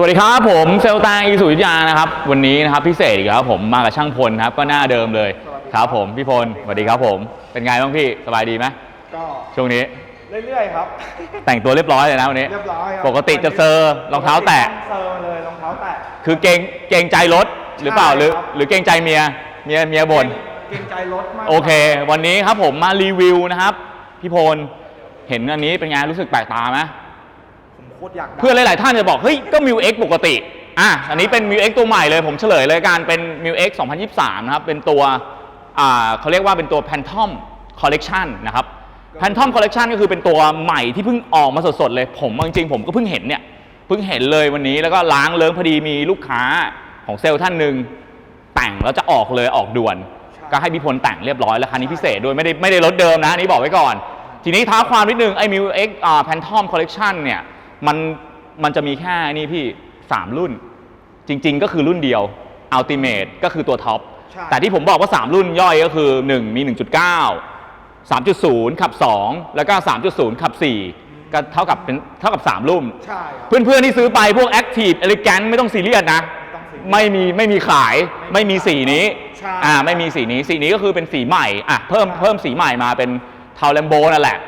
สวัสดีครับผมเซลตางอีสุวิทยานะครับวันนี้นะครับพิเศษอีกแล้วผมมากับช่างพลครับก็หน้าเดิมเลยสวัสดีคครับรับผมพี่พลสวัสดีครับผมเป็นไงบ้างพี่สบายดีไหมก็ช่วงนี้เรื่อยๆครับ แต่งตัวเรียบร้อยเลยนะวันนี้เรียบร้อยครับปกติจะเซอร์รองเท้าแตะเซอร์เลยรองเท้าแตะคือเกรงเกรงใจรถหรือเปล่าใช่หรือครับหรือเกรงใจเมียเมียเมียบ่นเกรงใจรถมากโอเค วันนี้ครับผมมารีวิวนะครับพี่พลเห็นอันนี้เป็นไงรู้สึกแปลกตาไหมผม โคตรอยากได้เพื่อนหลาย ๆ ท่านจะบอก เฮ้ย ก็ m ิว X ปกติ อะ อันนี้เป็น m ิว X ตัวใหม่เลย ผมเฉลยเลยการเป็น m ิว X 2023 นะครับ เป็นตัว อ่าเขาเรียกว่าเป็นตัว Phantom Collection นะครับ Phantom Collection ก็คือเป็นตัวใหม่ที่เพิ่งออกมาสด ๆ เลย ผมจริง ๆ ผมก็เพิ่งเห็นเนี่ย เพิ่งเห็นเลยวันนี้ แล้วก็ล้างเลิ้งพอดีมีลูกค้าของเซลล์ท่านหนึ่งแต่งแล้วจะออกเลยออกด่วน ก็ให้พี่พลแต่งเรียบร้อยแล้วคันนี้พิเศษด้วยไม่ได้ไม่ได้ลดเดิมนะอันนี้บอกไว้ก่อน ทีนี้ท้าความนิดนึงไอ้ m ิว X อ่า Phantom Collection เนี่ย มันมันจะมีแค่นี่พี่ 3 รุ่น จริง ๆ ก็คือรุ่นเดียว Ultimate ก็คือตัวท็อปใช่ แต่ที่ผมบอกว่า 3 รุ่นย่อยก็คือ 1 มี 1.9 3.0 ขับ 2 แล้วก็ 3.0 ขับ 4 ก็เท่ากับเป็นเท่ากับ 3 รุ่น ใช่ครับ เพื่อนๆที่ซื้อไปพวก Active Elegant ไม่ต้องซีเรียสนะไม่ต้องซีเรียสไม่มีไม่มีขายไม่มีสีนี้ใช่อ่าไม่มีสีนี้สีนี้ก็คือเป็นสีใหม่อะเพิ่มใช่ เพิ่มสีใหม่มาเป็นเทาแลมโบนั่นแหละ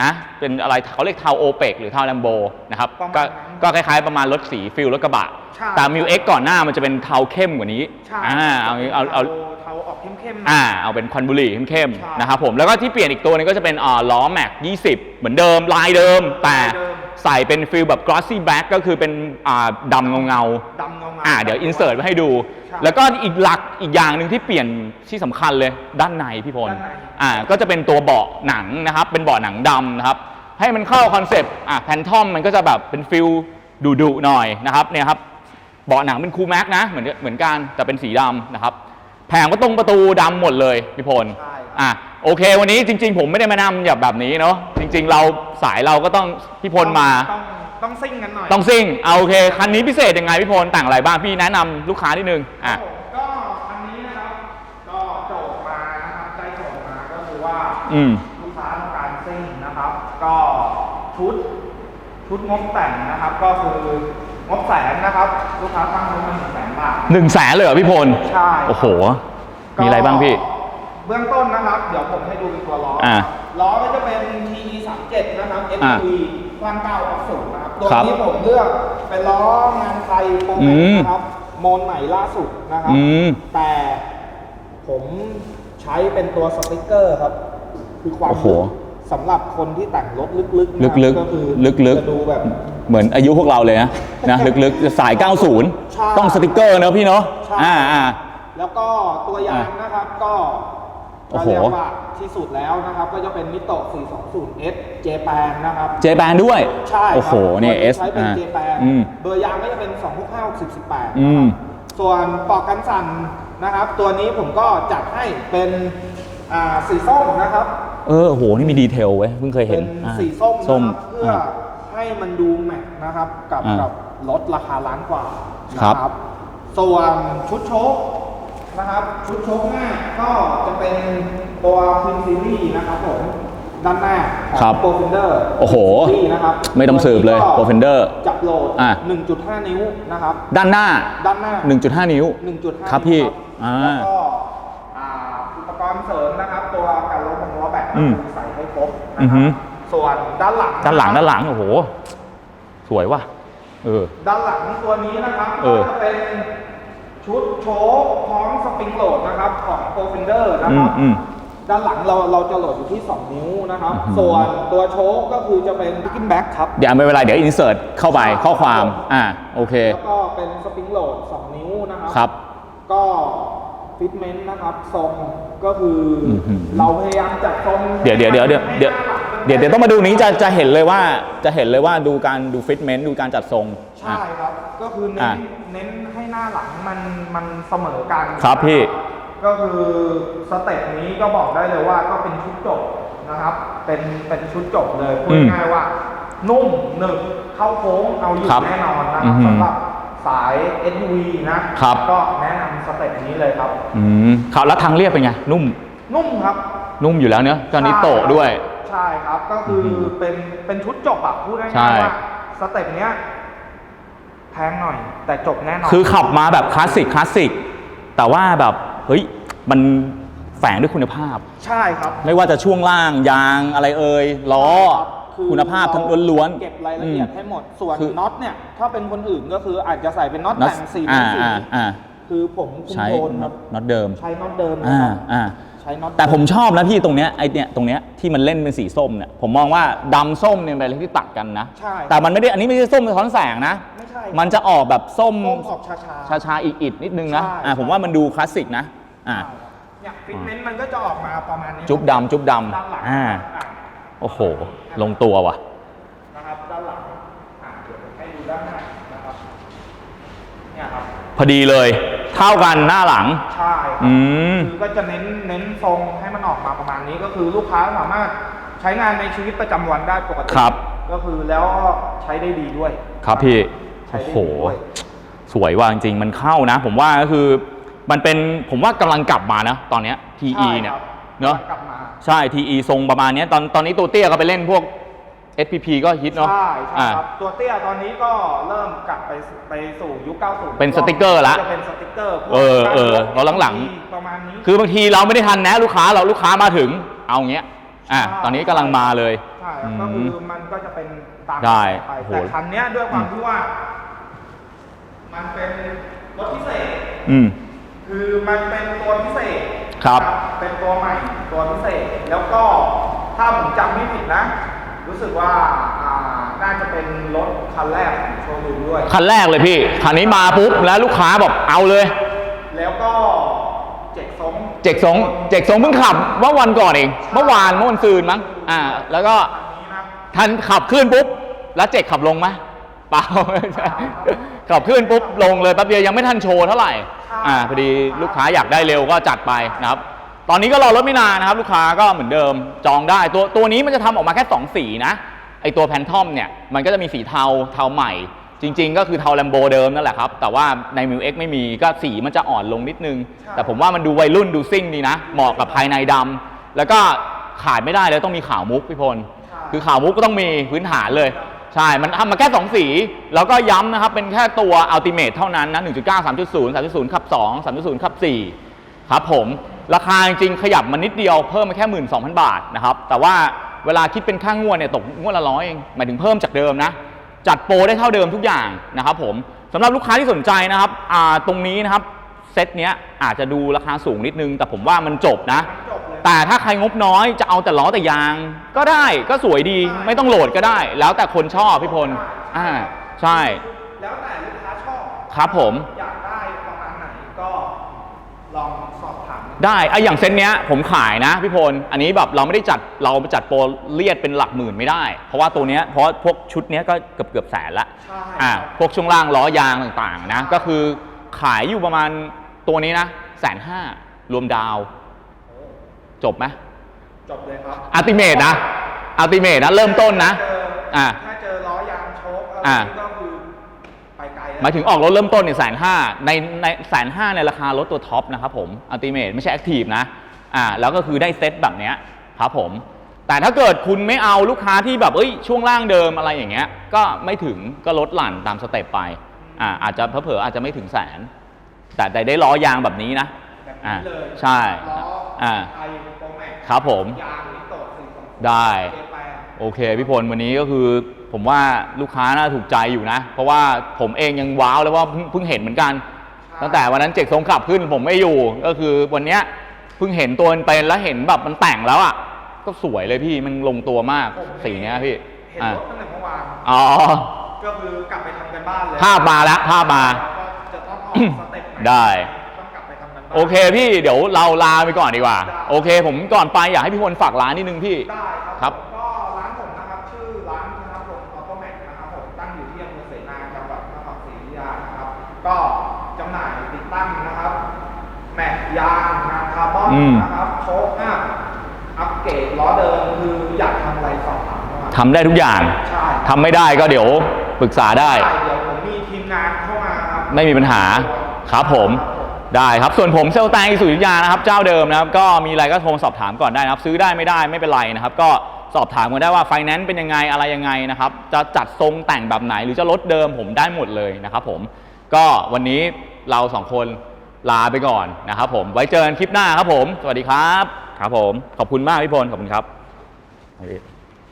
นะเป็นอะไรเขาเรียกเทาโอเปกหรือเทาแลมโบนะครับประมาณก็นั้นก็คล้ายๆประมาณรถสีฟิลรถกระบะ ใช่ แต่มิวเอ็กก่อนหน้ามันจะเป็นเทาเข้มกว่านี้ใช่อ่าเอาเอาเอา เทาออกเข้มๆอ่าเอาเป็นควันบุหรี่เข้มใช่ๆนะครับผมแล้วก็ที่เปลี่ยนอีกตัวหนึงก็จะเป็นอ่าล้อแม็ก 20 เหมือนเดิมลายเดิมแต่ลายเดิม ใส่เป็นฟิลแบบ glossy black ก็คือเป็นอ่าดำเงาเงาๆดำเงาๆ อ่าเดี๋ยวอินเสิร์ตไว้ให้ดู ใช่แล้วก็อีกหลักอีกอย่างหนึ่งที่เปลี่ยนที่สำคัญเลยด้านในพี่พลด้านใน อ่าก็จะเป็นตัวเบาะหนังนะครับ เป็นเบาะหนังดำนะครับ ให้มันเข้าคอนเซปต์อ่าแพนทอมมันก็จะแบบเป็นฟิลดุดุๆหน่อยนะครับเนี่ยครับเบาะหนังเป็นคูลแม็กนะเหมือนเหมือนกันแต่เป็นสีดำนะครับ แผงประตงประตูดำหมดเลยพี่พล ใช่ครับ อะ โอเค วันนี้จริง ๆ ผมไม่ได้มานำแบบแบบนี้เนาะจริง ๆ เราสายเราก็ต้องพี่พลมา ต้องต้องซิ่งกันหน่อยต้องซิ่งเอาโอเคคันนี้พิเศษยังไงพี่พลแต่งอะไรบ้างพี่แนะนำลูกค้านิดนึงครัอะบผมก็อันนี้นะครับ ก็โจทย์มานะครับได้โจทย์มาก็คือว่าอืม ลูกค้าต้องการซิ่งนะครับ ก็ชุดชุดงบแต่งนะครับ ก็คืองบแสนนะครับ ลูกค้าตั้งงบมาหนึ่งแสนบาท หนึ่งแสนเลยเหรอพี่พลใช่ โอ้โห มีอะไรบ้างพี่ เบื้องต้นนะครับ เดี๋ยวผมให้ดูเป็นตัวล้ออ่าล้อก็จะเป็น TE 3 7 นะครับ อ่า SUV กว้าง9ออฟสูนะครับ ตัวครับนี้ผมเลือกเป็นล้องานไทยโปรอืแม็กมนะครับ โมนใหม่ล่าสุดนะครับอืม แต่ผมใช้เป็นตัวสติกเกอร์ครับ คือความโอ้โหสำหรับคนที่แต่งรถลึกๆนะครับลึกก็คือๆลึกจะดูแบบๆเหมือนอายุพวกเราเลยนะนะลึกๆสาย ใช่90 ต้องสติกเกอร์เนอะพี่เนอะใช่ อ่าอ่า แล้วก็ตัวยางนะครับก็ โอ้ก็โหเรียกว่าที่สุดแล้วนะครับก็จะเป็นมิโตะ 420S เจแปนนะครับ เจแปนด้วย ใช่ครับโอ้โหเนี่ยตัวเอสใช้เป็นอ่าเจแปนอืม เบอร์ยางก็จะเป็น 265 60 18อืมส่วนปลอกกันสั่นนะครับ ตัวนี้ผมก็จัดให้เป็นอ่าสีส้มนะครับ เออโอ้โห นี่มีดีเทลเว้ย เพิ่งเคยเห็เป็นนอ่าสีส้มส้มนะครับเพื่ออ่า ให้มันดูแมทนะครับกับอ่ากักับรถราคาล้านกว่านะครับ ส่วนชุดโชค นะครับ ชุดโชคหน้าก็จะเป็นตัวพิมซีรีส์นะครับผมด้านหน้าของครับโปรฟินเดอร์โอ้โหนะครับไม่ต้องสืบเลยตัวนี้ก็ Profender จับโหลดอ่า1.5 นิ้วนะครับด้านหน้าด้านหน้า 1.5 นิ้ว 1.5 ครับพี่นิ้วอ่าแล้วก็อ่าอุปกรณ์เสริมนะครับ ตัวการลดของล้อแบตอืมใส่ให้ครบอืนะอคฮึรับส่วนด้านหลังด้านหลังะด้านครับหลังโอ้โห สวยว่ะเออด้านหลังตัวนี้นะครับเอก็อจะเป็น ชุดโชคพร้อมสปริงโหลดนะครับของ p r o f e n d e r นะอืคมรับ อืม ด้านหลังเราเราจะโหลดอยู่ที่ 2 นิ้วนะครับ อื้อหือ ส่วนตัวโชคก็คือจะเป็น p i c k i n g back ครับ เดี๋ยวไม่เป็นไรเดี๋ยวอินเสิร์ตเข้าไปข้อความ อ่าโอเค แล้วก็เป็นสปริงโหลด 2 นิ้วนะครัครับก็ฟิตเมนต์นะครับทรงก็คือออหือเราพยายามจัดทรงเดี๋ยวเดี๋ยวเดี๋ยวเดี๋ยวเดี๋ยว เดี๋ยวเดี๋ยวต้องมาดูนี้จะจะเห็นเลยว่าจะเห็นเลยว่าดูการดูฟิตเมนต์ดูการจัดทรง ใช่อะครับ ก็คือเน้อะนเน้นให้หน้าหลังมันมันเสมอกันครับพี่ ก็คือสเต็ปนี้ก็บอกได้เลยว่าก็เป็นชุดจบนะครับ เป็นเป็นชุดจบเลยพูดอืมง่ายๆว่า นุ่มหนึบเข้าโค้งเอาอยู่ครับแน่นอนนะคอืรับอหือสำหรับสาย SUV นะครับ ก็แนะนำสเต็ปนี้เลยครับ อืมครับแล้วทางเรียบเป็นไง นุ่มนุ่มครับ นุ่มอยู่แล้วเนอะตอนนี้โตะด้วย ใช่ครับก็คือออหือเป็นเป็นชุดจบอะพูดใช่ง่ายๆว่าสเต็ปเนี้ยแพแพงหน่อยแต่จบแน่นอน คือขับมาแบบคลาสสิกคลาสสิกแต่ว่าแบบเฮ้ยมันแฝงด้วยคุณภาพ ใช่ครับไม่ว่าจะช่วงล่างยางอะไรเอ่ยล้อคือคุณภาพทั้งล้วนเก็บรายละเอียดอืมให้หมด ส่วนคือ น็อตเนี่ย ถ้าเป็นคนอื่นก็คืออาจจะใส่เป็นน็อตน็อตแต่งสีอ่าสีอ่าอ่าคือผมคุมใช้โทนครับน็อตเดิม ใช้น็อตเดิมนะอ่าครับ อ่าใช้น็อตแต่ผมชอบนะพี่ตรงเนี้ยไอเนี่ยตรงเนี้ยที่มันเล่นเป็นสีส้มเนี่ยผมมองว่าดำส้มเนี่ยเป็นอะไรที่ตัดกันนะ ใช่ แต่มันไม่ได้อันนี้ไม่ใช่ส้มสะท้อนแสงนะ ไม่ใช่มันจะออกแบบส้มส้มออกชาชาชาๆอิดๆนิดนึงนะใช่ อ่าผมว่ามันดูคลาสสิกนะอ่าเนี่ยฟิตเมนต์มันก็จะออกมาประมาณนี้จุ๊บดำจุ๊บดด้านหลังำอ่าอะโอ้โห ลงตัวว่ะ นะครับด้านหลังอะเดี๋ยวผมให้ดูด้านหน้านะครับเนี่ยครับ พอดีเลย เท่ากันหน้าหลัง ใช่ครับอืม คือก็จะเน้นเน้นทรงให้มันออกมาประมาณนี้ก็คือลูกค้าสามารถใช้งานในชีวิตประจำวันได้ปกติครับ ก็คือแล้วก็ใช้ได้ดีด้วยครับพี่ใช้โอ้ได้โห ดีด้วย สวยว่ะจริงๆมันเข้านะ ผมว่าก็คือมันเป็นผมว่ากำลังกลับมานะ ตอนเนี้ย TE ใช่เนี่ยครับเนาะกลับมา ใช่ TE ทรงประมาณเนี้ยตอนตอนนี้ตัวเตี้ยก็ไปเล่นพวก SPP ก็ฮิตเนาะใช่ใช่อ่า ครับ ตัวเตี้ยตอนนี้ก็เริ่มกลับไปไปสู่ยุค 90เป็นสติ๊กเกอร์ละจะเป็นสติ๊กเกอร์พวกเออเออการยกแล้วหลังประมาณนี้ คือบางทีเราไม่ได้ทันแนะลูกค้าเราลูกค้ามาถึง เอาเงี้ย อะใช่ ตอนนี้กำลังมาเลย ใช่ครับก็คือมันก็จะเป็นตามได้ไปโอ้โหแต่คันเนี้ยด้วยความที่ว่า มันเป็นรถพิเศษ อืม คือมันเป็นตัวพิเศษครับ เป็นตัวใหม่ตัวพิเศษ แล้วก็ถ้าผมจำไม่ผิดนะ รู้สึกว่าอ่าน่าจะเป็นรถคันแรกของโชว์รูมด้วย คันแรกเลยพี่คันนี้มาปุ๊บแล้วลูกค้าบอกเอาเลย แล้วก็เจ็กซงเจกสงเจกสงเพิ่งขับเมื่อวันก่อนเองเมื่อวานเมื่อวันซืนมั้งอ่า แล้วก็อันนี้นะทันขับขึ้นปุ๊บ แล้วเจกขับลงไหมเปล่าไม่ใช่ขับขึ้นปุ๊บลงเลยแป๊บเดียวยังไม่ทันโชว์เท่าไหร่ อ่าพอดีลูกค้าอยากได้เร็วก็จัดไปนะครับ ตอนนี้ก็รอรถไม่นานนะครับลูกค้าก็เหมือนเดิมจองได้ตัวตัวนี้มันจะทำออกมาแค่ 2 สีนะไอตัวแพนทอมเนี่ยมันก็จะมีสีเทาเทาใหม่ จริง ๆ ก็คือเทาแลมโบเดิมนั่นแหละครับ แต่ว่าในมิวเอ็กไม่มีก็สีมันจะอ่อนลงนิดนึง แต่ผมว่ามันดูวัยรุ่นดูซิ่งดีนะ เหมาะกับภายในดำแล้วก็ขาดไม่ได้เลยต้องมีขาวมุกพี่พล คือขาวมุกก็ต้องมีพื้นฐานเลยใช่ มันทำมาแค่2สี แล้วก็ย้ำนะครับ เป็นแค่ตัว Ultimate เท่านั้นนะ 1.9 3.0 3.0ขับ 2 3.0ขับ 4 ครับผม ราคาจริงๆขยับมานิดเดียวเพิ่มมาแค่ 12,000 บาทนะครับแต่ว่าเวลาคิดเป็นค่างวดเนี่ยตกงวดละร้อยเองหมายถึงเพิ่มจากเดิมนะจัดโปรได้เท่าเดิมทุกอย่างนะครับผมสำหรับลูกค้าที่สนใจนะครับอ่าตรงนี้นะครับเซตเนี้ยอาจจะดูราคาสูงนิดนึง แต่ผมว่ามันจบนะจบเลยแต่ถ้าใครงบน้อยจะเอาแต่ล้อแต่ยาง ก็ได้ก็สวยดีไม่ต้องโหลดก็ได้ แล้วแต่คนชอบพี่พลอ่าใช่ แล้วแต่ลูกค้าชอบครับผม อยากได้ประมาณไหนก็ลองสอบถาม ได้ไอะอย่างเซตเนี้ยผมขายนะพี่พล อันนี้แบบเราไม่ได้จัดเราไปจัดโปรเลียดเป็นหลักหมื่นไม่ได้ เพราะว่าตัวเนี้ยเพราะพวกชุดเนี้ยก็เกือบเกือบแสนละใช่ อ่าพวกช่วงล่างล้อยางต่างๆนะก็คือขายอยู่ประมาณตัวนี้นะแสนห้ารวมดาว จบไหมจบเลยครับอัลติเมทนะอัลติเมทนะเริ่มต้นนะเจออ่าถ้าเจอล้อยางโชคอะไรอ่านี่ก็คือไปไกลแล้ว หมายถึงออกรถเริ่มต้นเนี่ยแสนห้าในในแสนห้าในราคารถตัวท็อปนะครับผมอัลติเมทไม่ใช่แอคทีฟนะอ่าแล้วก็คือได้เซตแบบเนี้ยครับผม แต่ถ้าเกิดคุณไม่เอาลูกค้าที่แบบเอ้ยช่วงล่างเดิมอะไรอย่างเงี้ยก็ไม่ถึงก็ลดหลั่นตามสเต็ปไปอ่าอาจจะเผลอๆอาจจะไม่ถึงแสน แต่ได้ได้ล้อยางแบบนี้นะแบบอ่านี้เลยใช่ล้ออ่าไทยโปรแม็กครับผมยางนิโตะสี่สองได้เจแปนโอเคพี่พลวันนี้ก็คือ ผมว่าลูกค้าน่าถูกใจอยู่นะ เพราะว่าผมเองยังว้าวแล้วว่าเพิ่งเพิ่งเห็นเหมือนกัน ตั้งแต่วันนั้นเจกทรงขับขึ้นผมไม่อยู่ก็คือวันเนี้ยเพิ่งเห็นตัวเป็นๆแล้วเห็นแบบมันแต่งแล้วอะก็สวยเลยพี่มันลงตัวมากผมสีเนี้ยพี่เห็นอะรถตั้งแต่เมื่อวานอ๋อก็คือกลับไปทำกันบ้านเลยภาพมาแล้วภาพมา ก็จะต้องออกสเต็ปหนได้ ต้องกลับไปทำกันบ้าน โอเคพี่เดี๋ยวเราลาไปก่อนดีกว่า ได้ โอเค ผมก่อนไปอยากให้พี่พลฝากร้านนิดนึงพี่ ได้คครัรับ ผม ติดตั้งนะครับ แม็กยางงานคาร์บอนอืมนะครับโชคอัพอัปเกรดล้อเดิมคืออยากทำอะไรสอบถามเข้ามาทำได้ทุกอย่างใช่ทำไม่ได้ก็เดี๋ยวปรึกษาได้ ใช่เดี๋ยวผมมีทีมงานเข้ามาครับไม่มีปัญหาครับผมได้ครับ ส่วนผมเซลลแตงสุริยานะครับ เจ้าเดิมนะครับ ก็มีอะไรก็โทรมาสอบถามก่อนได้นะครับ ซื้อได้ไม่ได้ไม่เป็นไรนะครับ ก็สอบถามกันได้ว่าไฟแนนซ์เป็นยังไงอะไรยังไงนะครับ จะจัดทรงแต่งแบบไหนหรือจะลดเดิมผมได้หมดเลยนะครับผม ก็วันนี้เราสองคนลาไปก่อนนะครับผมไว้เจอกันคลิปหน้าครับผม สวัสดีครับ ครับผม ขอบคุณมากพี่พล ขอบคุณครับ